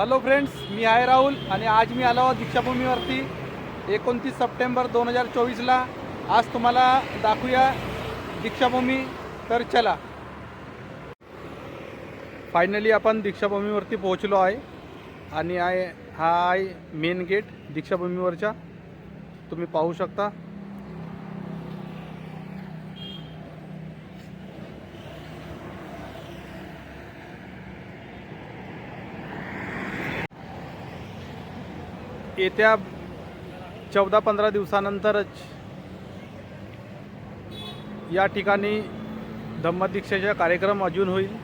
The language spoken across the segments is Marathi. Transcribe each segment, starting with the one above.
हॅलो फ्रेंड्स मी आहे राहुल आणि आज मी आलो दीक्षाभूमीवरती. एकोणतीस सप्टेंबर दोन हजार चोवीसला. आज तुम्हाला दाखवूया दीक्षाभूमी. तर चला. फायनली आपण दीक्षाभूमीवरती पोहोचलो आहे. आणि आहे हा आहे मेन गेट दीक्षाभूमीवरच्या. तुम्ही पाहू शकता. येत्या चौदा पंधरा दिवसानंतरच या ठिकाणी धम्मदीक्षेचा कार्यक्रम अजून होईल.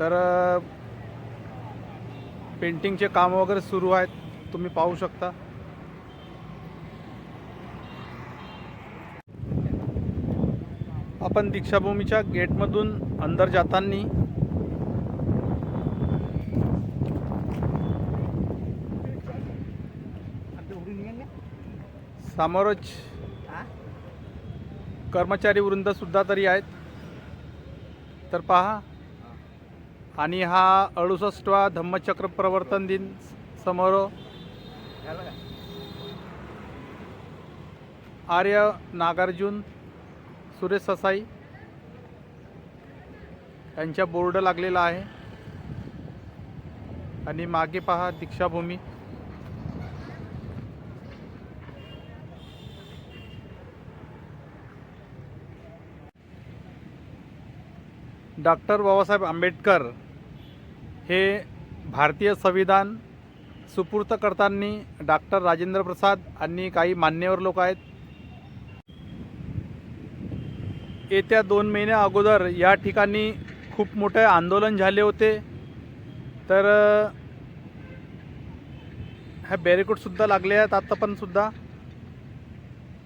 तर पेंटिंगचे काम वगैरे सुरू आहेत. तुम्ही पाहू शकता. आपण दीक्षाभूमीच्या गेटमधून अंदर जाताना समोरच कर्मचारी वृंद सुद्धा तरी आहेत. तर पहा आणि हा अडुसष्टवा धम्मचक्र प्रवर्तन दिन समोर आर्य नागार्जुन सुरेश ससाई यांच्या बोर्ड लागलेला आहे. आणि मागे पहा दीक्षाभूमी. डॉक्टर बाबासाहेब आंबेडकर हे भारतीय संविधान सुपूर्त करताना डॉक्टर राजेंद्र प्रसाद आणि काही मान्यवर लोक आहेत. येत्या दोन महिन्या अगोदर या ठिकाणी खूप मोठे आंदोलन झाले होते. तर ह्या बॅरिकोडसुद्धा लागले आहेत आत्ता पण सुद्धा.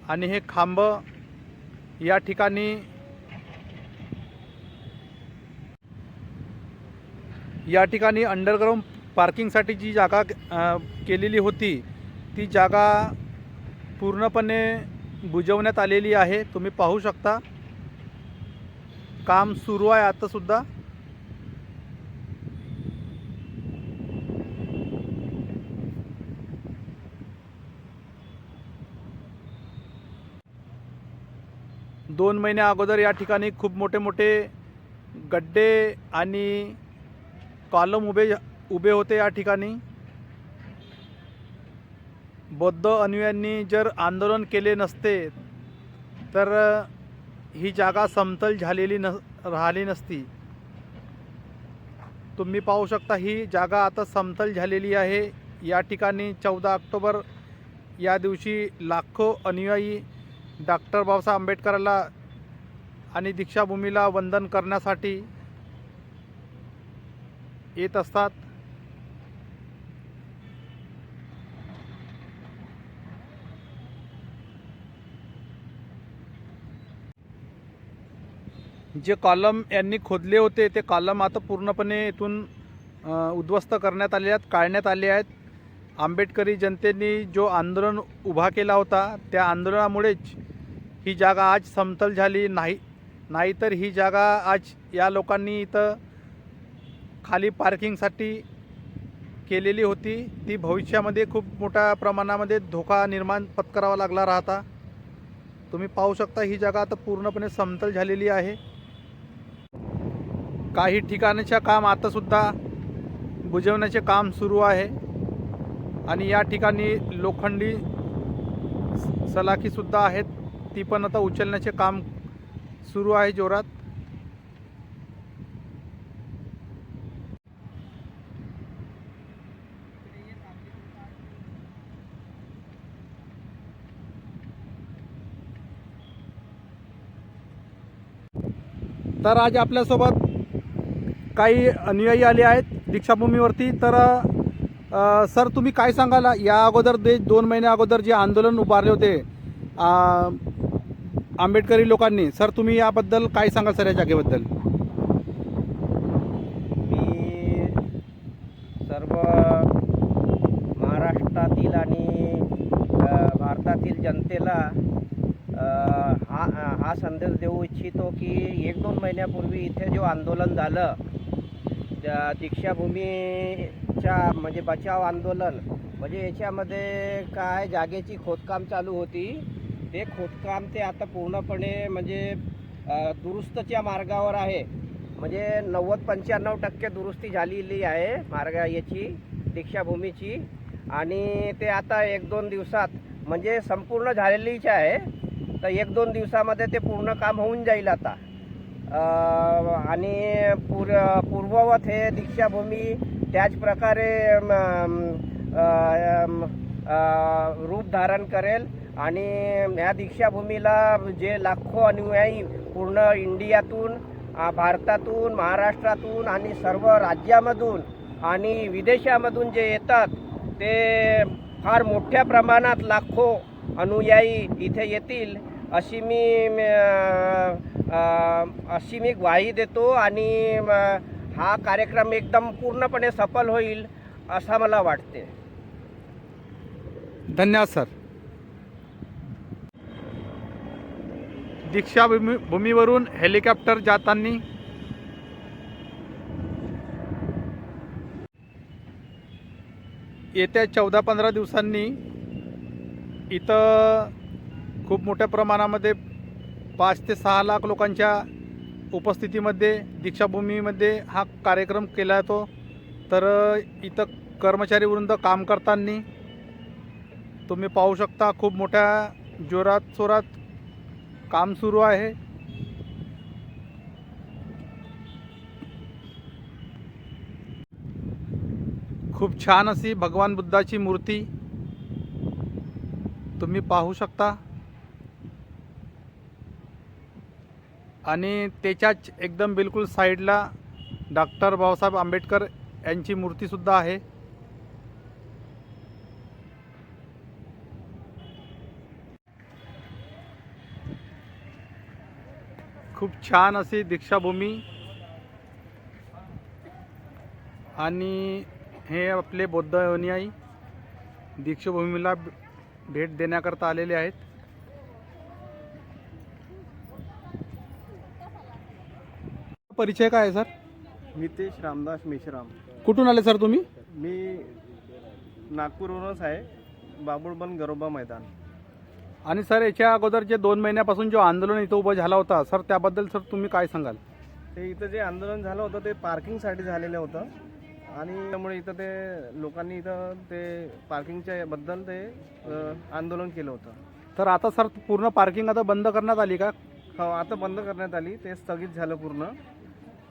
आणि हे खांब या ठिकाणी या ठिकाणी अंडरग्राऊंड पार्किंगसाठी जी जागा केलेली होती ती जागा पूर्णपणे बुजवण्यात आलेली आहे. तुम्ही पाहू शकता. काम सुरू आहे आतासुद्धा दोन महिन्या अगोदर या ठिकाणी खूप मोठे मोठे गड्डे आणि कॉलम उभे उभे होते या ठिकाणी. बौद्ध अनुयांनी जर आंदोलन केले नसते तर ही जागा समतल झालेली न राहिली नसती. तुम्ही पाहू शकता ही जागा आता समतल झालेली आहे. या ठिकाणी चौदा ऑक्टोबर या दिवशी लाखो अनुयायी डॉक्टर बाबासाहेब आंबेडकराला आणि दीक्षाभूमीला वंदन करण्यासाठी येत असतात. जे कॉलम यांनी खोदले होते ते कॉलम आता पूर्णपणे इथून उद्ध्वस्त करण्यात आले आहेत काढण्यात आले आहेत. आंबेडकरी जनतेने जो आंदोलन उभा केला होता त्या आंदोलनामुळेच ही जागा आज समतल झाली नाही. नाहीतर ही जागा आज या लोकांनी इथं खाली पार्किंगसाठी केलेली होती. ती भविष्यामध्ये खूप मोठ्या प्रमाणामध्ये धोका निर्माण पत्करावा लागला राहता. तुम्ही पाहू शकता ही जागा आता पूर्णपणे समतल झालेली आहे. काही ठिकाणच्या काम आतासुद्धा बुजवण्याचे काम सुरू आहे. आणि या ठिकाणी लोखंडी स- सलाखीसुद्धा आहेत. ती पण आता उचलण्याचे काम सुरू आहे जोरात. तर आज आपल्यासोबत काही अनुयायी आले आहेत दीक्षाभूमीवरती. तर सर तुम्ही काय सांगाल? या अगोदर दे दोन महिन्या अगोदर जे आंदोलन उभारले होते आंबेडकरी लोकांनी सर तुम्ही याबद्दल काय सांगाल सर या जागेबद्दल मी सर्व महाराष्ट्रातील आणि अ, भारतातील जनतेला अ, हा हा संदेश देऊ इच्छितो की एक दोन महिन्यापूर्वी इथे जो आंदोलन झालं त्या दीक्षाभूमीच्या म्हणजे बचाव आंदोलन म्हणजे याच्यामध्ये काय जागेची खोदकाम चालू होती ते खोदकाम ते आता पूर्णपणे म्हणजे दुरुस्तच्या मार्गावर आहे. म्हणजे नव्वद पंच्याण्णव टक्के दुरुस्ती झालेली आहे मार्ग याची दीक्षाभूमीची. आणि ते आता एक दोन दिवसात म्हणजे संपूर्ण झालेलीच आहे. तर एक दोन दिवसामध्ये ते पूर्ण काम होऊन जाईल आता. आणि पूर पूर्ववत हे दीक्षाभूमी त्याचप्रकारे रूप धारण करेल. आणि ह्या दीक्षाभूमीला जे लाखो अनुयायी पूर्ण इंडियातून भारतातून महाराष्ट्रातून आणि सर्व राज्यामधून आणि विदेशामधून जे येतात ते फार मोठ्या प्रमाणात लाखो अनुयायी इथे येतील. अशी मी अशी मी ग्वाही देतो आणि हा कार्यक्रम एकदम पूर्णपणे सफल होईल असं मला वाटते. धन्यवाद सर. दीक्षाभूमी भूमीवरून हेलिकॉप्टर जाताना येत्या चौदा पंधरा दिवसांनी इथं खूप मोठ्या प्रमाणामध्ये पाच ते सहा लाख लोकांच्या उपस्थितीमध्ये दीक्षाभूमीमध्ये हा कार्यक्रम केला जातो. तर इथं कर्मचारी वृंद काम करताना तुम्ही पाहू शकता खूप मोठ्या जोरात चोरात काम सुरू आहे. खूप छान अशी भगवान बुद्धाची मूर्ती तुम्ही पाहू शकता. आणि त्याच्याच एकदम बिलकुल साईडला डॉक्टर बाबासाहेब आंबेडकर यांची मूर्तीसुद्धा आहे. खूप छान अशी दीक्षाभूमी आणि हे आपले बौद्ध अनुयायी दीक्षाभूमीला भेट देण्याकरता आलेले आहेत. परिचय काय आहे सर? नितेश रामदास मेश्राम. कुठून आले सर तुम्ही? मी नागपूरवरूनच आहे. बाबुळबन गरोबा मैदान. आणि सर याच्या अगोदर जे दोन महिन्यापासून जो आंदोलन इथं उभं झाला होता सर त्याबद्दल सर तुम्ही काय सांगाल? ते इथं जे आंदोलन झालं होतं ते पार्किंगसाठी झालेलं होतं. आणि त्यामुळे इथं ते लोकांनी इथं ते पार्किंगच्या बद्दल ते अ, आंदोलन केलं होतं. तर आता सर पूर्ण पार्किंग आता बंद करण्यात आली का? हो आता बंद करण्यात आली. ते स्थगित झालं पूर्ण.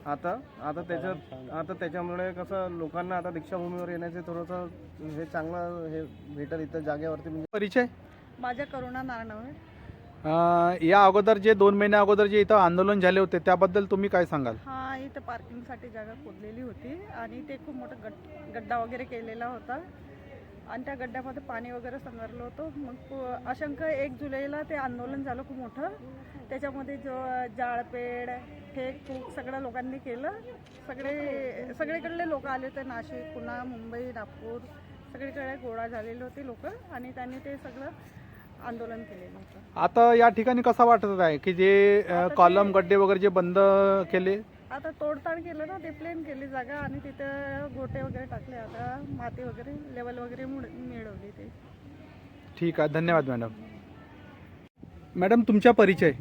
आता आता त्याच्यात आता त्याच्यामुळे कसं लोकांना आता दीक्षाभूमीवर येण्याचे थोडंसं हे चांगलं हे भेटत इथं जागेवरती म्हणजे. परिचय? माझ्या करुणा नारनवरे अं, या अगोदर जे दोन महिन्या अगोदर जे इथं आंदोलन झाले होते त्याबद्दल तुम्ही काय सांगाल? हा इथं पार्किंगसाठी जागा खोदलेली होती आणि ते खूप मोठा गट गड्डा वगैरे केलेला होता. आणि त्या गड्ड्यामध्ये पाणी वगैरे संगरलं होतं. मग पु- अशंक एक जुलैला ते आंदोलन झालं खूप मोठं. त्याच्यामध्ये जो जाळपेड फेक फूक सगळ्या लोकांनी केलं. सगळे सगळीकडले लोक आले होते नाशिक पुणा मुंबई नागपूर. सगळीकडे गोळा झालेले होते लोक आणि त्यांनी ते सगळं आंदोलन केलेलं होतं. आता या ठिकाणी कसा वाटत आहे की जे कॉलम गड्डे वगैरे जे बंद केले? आता तोडताड केलं ना ते प्लेन केली जागा आणि तिथं गोटे वगैरे टाकले. आता माती वगैरे लेवल वगैरे मुड- मिळवली ते. ठीक आहे धन्यवाद मॅडम. मॅडम तुमचा परिचय.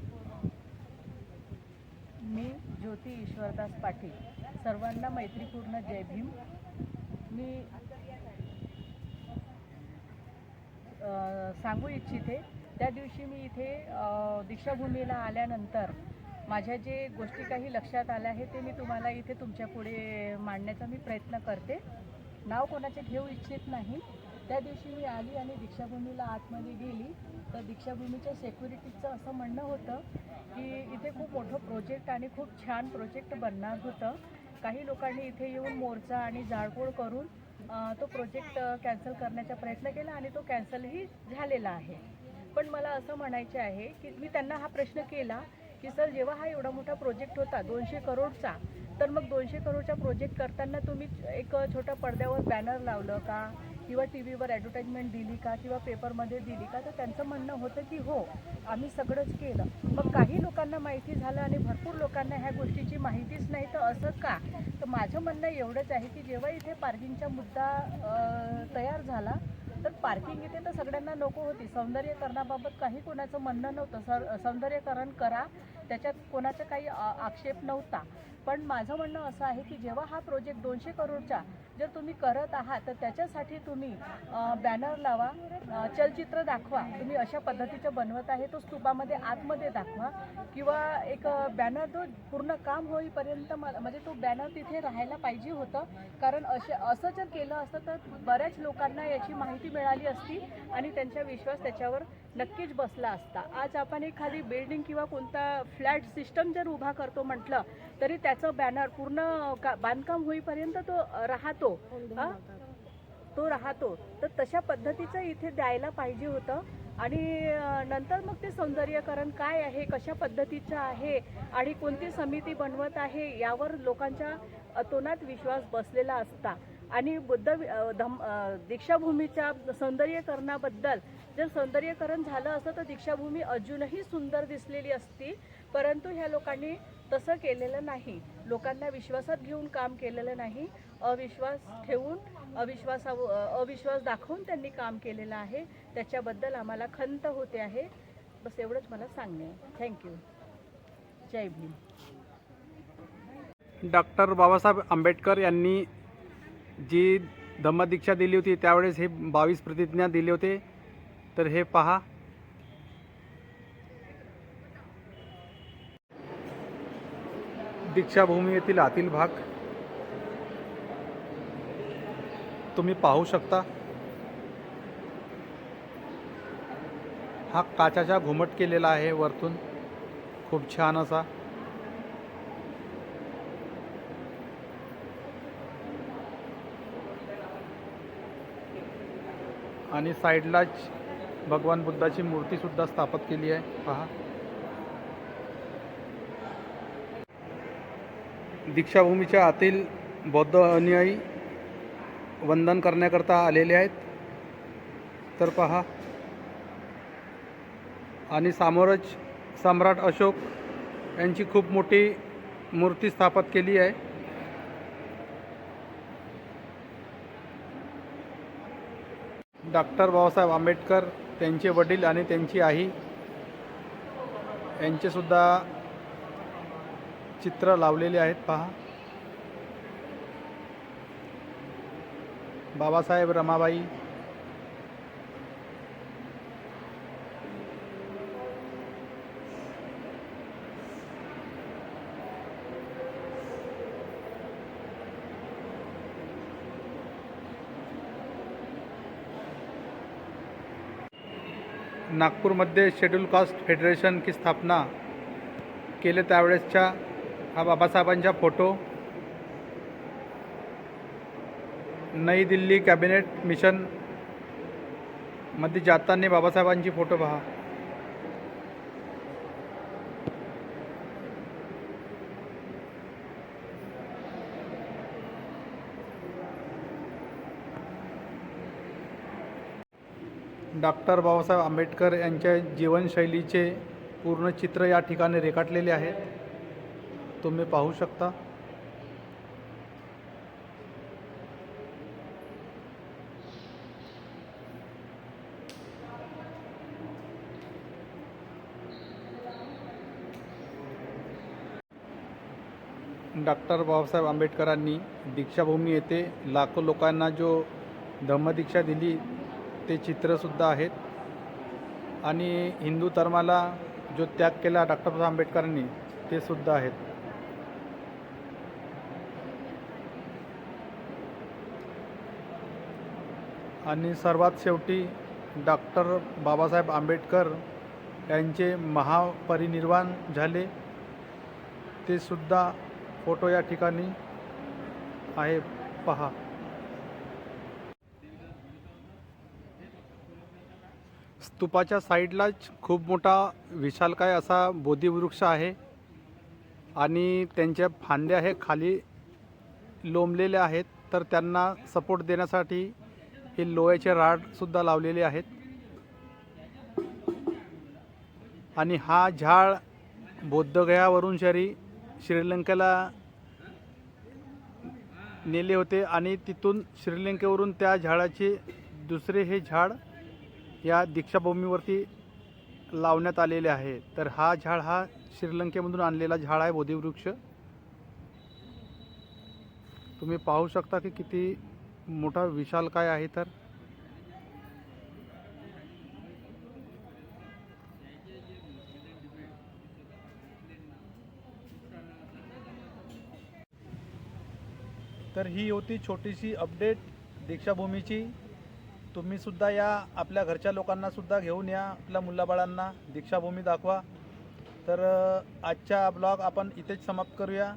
ज्योती ईश्वरदास पाटील. सर्वांना मैत्रीपूर्ण जय भीम. मी सांगू इच्छिते त्या दिवशी मी इथे दीक्षाभूमीला आल्यानंतर माझ्या जे गोष्टी काही लक्षात आल्या आहेत ते मी तुम्हाला इथे तुमच्यापुढे मांडण्याचा मी प्रयत्न करते. नाव कोणाचे घेऊ इच्छित नाही. त्या दिवशी मी आली आणि दीक्षाभूमीला आतमध्ये गेली. तर दीक्षाभूमीच्या सेक्युरिटीचं असं म्हणणं होतं की इथे खूप मोठं प्रोजेक्ट आणि खूप छान प्रोजेक्ट बनणार होतं. काही लोकांनी इथे येऊन मोर्चा आणि जाळपोळ करून तो प्रोजेक्ट कॅन्सल करण्याचा प्रयत्न केला आणि तो कॅन्सलही झालेला आहे. पण मला असं म्हणायचे आहे की मी त्यांना हा प्रश्न केला की सर जेव्हा हा एवढा मोठा प्रोजेक्ट होता दोनशे करोडचा तर मग दोनशे करोडचा प्रोजेक्ट करताना तुम्ही एक छोट्या पडद्यावर बॅनर लावलं का? किंवा टी व्हीवर ॲडव्हर्टाईजमेंट दिली का किंवा पेपरमध्ये दिली का तर त्यांचं म्हणणं होतं की हो आम्ही सगळंच केलं. मग काही लोकांना माहिती झालं आणि भरपूर लोकांना ह्या गोष्टीची माहितीच नाही तर असं का? तर माझं म्हणणं एवढंच आहे की जेव्हा इथे पार्किंगचा मुद्दा तयार झाला तर पार्किंग इथे तर सगळ्यांना नको होती. सौंदर्यकरणाबाबत काही कोणाचं म्हणणं नव्हतं. सर सौंदर्यकरण करा. त्याच्यात कोणाचा काही आक्षेप नव्हता. पण माझं म्हणणं असं आहे की जेव्हा हा प्रोजेक्ट दोनशे करोडचा जर तुम्ही करत आहात तर त्याच्यासाठी तुम्ही बॅनर लावा चलचित्र दाखवा. तुम्ही अशा पद्धतीचं बनवत आहे तो स्तूपामध्ये आतमध्ये दाखवा. किंवा एक बॅनर तो पूर्ण काम होईपर्यंत मला म्हणजे तो बॅनर तिथे राहायला पाहिजे होतं. कारण असे असं जर केलं असतं तर बऱ्याच लोकांना याची माहिती मिळाली असती आणि त्यांचा विश्वास त्याच्यावर नक्कीच बसला असता. आज आपण एखादी बिल्डिंग किंवा कोणता फ्लॅट सिस्टम जर उभा करतो म्हटलं तरी त्याचं बॅनर पूर्ण का बांधकाम होईपर्यंत तो राहतो. तो राहतो. तर तशा पद्धतीचं इथे द्यायला पाहिजे होतं. आणि नंतर मग ते सौंदर्यकरण काय आहे कशा पद्धतीचं आहे आणि कोणती समिती बनवत आहे यावर लोकांच्या तोंडात विश्वास बसलेला असता. आणि बुद्ध धम दीक्षाभूमीच्या सौंदर्यकरणाबद्दल जर सौंदर्यकरण झालं असतं तर दीक्षाभूमी अजूनही सुंदर दिसलेली असती. परंतु ह्या लोकांनी तसं केलेलं नाही. लोकांना विश्वासात घेऊन काम केलेलं नाही. अविश्वास ठेवून अविश्वासा अविश्वास दाखवून त्यांनी काम केलेलं आहे. त्याच्याबद्दल आम्हाला खंत होते आहे. बस एवढंच मला सांगणे थँक्यू जय भीम. डॉक्टर बाबासाहेब आंबेडकर यांनी जी धम्मदीक्षा दिली होती त्यावेळेस हे बावीस प्रतिज्ञा दिले होते. तर हे पहा. दीक्षाभूमी येथील आतील भाग तुम्ही पाहू शकता. हा काचाचा घुमट केलेला आहे वरतून. खूप छान असा. आणि साईडलाच भगवान बुद्धाची मूर्ती सुद्धा स्थापित केली आहे. पहा. दीक्षाभूमीच्या आतील बौद्ध अनुयायी वंदन करण्याकरता आलेले आहेत. तर पहा. आणि सामोरच सम्राट अशोक यांची खूप मोठी मूर्ती स्थापित केली आहे. डॉक्टर बाबासाहेब आंबेडकर त्यांचे वडील आणि त्यांची आई यांचेसुद्धा चित्र लावलेले आहेत पहा. बाबासाहेब रमाबाई. नागपूरमध्ये शेड्यूल कास्ट फेडरेशन की स्थापना केले त्यावेळेसच्या हा बाबासाहेबांचा फोटो. नई दिल्ली कॅबिनेट मिशनमध्ये जाताना बाबासाहेबांची फोटो पहा. डॉक्टर बाबासाहेब आंबेडकर यांच्या जीवनशैलीचे पूर्ण चित्र या ठिकाणी रेखाटलेले आहेत. तुम्ही पाहू शकता. डॉक्टर बाबासाहेब आंबेडकरांनी दीक्षाभूमी येथे लाखो लोकांना जो धम्मदीक्षा दिली ते चित्रसुद्धा आहेत. आणि हिंदू धर्माला जो त्याग केला डॉक्टर बाबासाहेब आंबेडकरांनी ते सुद्धा आहेत. आणि सर्वात शेवटी डॉक्टर बाबासाहेब आंबेडकर यांचे महापरिनिर्वाण झाले. ते सुद्धा फोटो या ठिकाणी आहे पहा. स्तूपाच्या साईडलाच खूप मोठा विशालकाय असा बोधीवृक्ष आहे आणि त्यांच्या फांद्या हे खाली लोंबलेल्या आहेत. तर त्यांना सपोर्ट देण्यासाठी हे लोह्याचे राडसुद्धा लावलेले आहेत. आणि हा झाड बौद्धगयावरून शरी श्रीलंकेला नेले होते आणि तिथून श्रीलंकेवरून त्या झाडाचे दुसरे हे झाड या दीक्षाभूमीवरती लावण्यात आलेले आहे. तर हा झाड हा श्रीलंकेमधून आणलेला झाड आहे बोधिवृक्ष. तुम्ही पाहू शकता की किती मोठा विशाल काय आहे तर? तर ही होती छोटीशी अपडेट दीक्षाभूमीची. तुम्ही सुद्धा या आपल्या घरच्या लोकांना सुद्धा घेऊन या आपल्या मुलाबाळांना दीक्षाभूमी दाखवा. तर आजचा ब्लॉग आपण इथेच समाप्त करूया.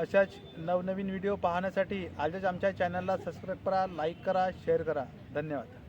अशाच नवनवीन व्हिडिओ पाहण्यासाठी आजच आमच्या चॅनलला सबस्क्राईब करा लाईक करा शेअर करा. धन्यवाद.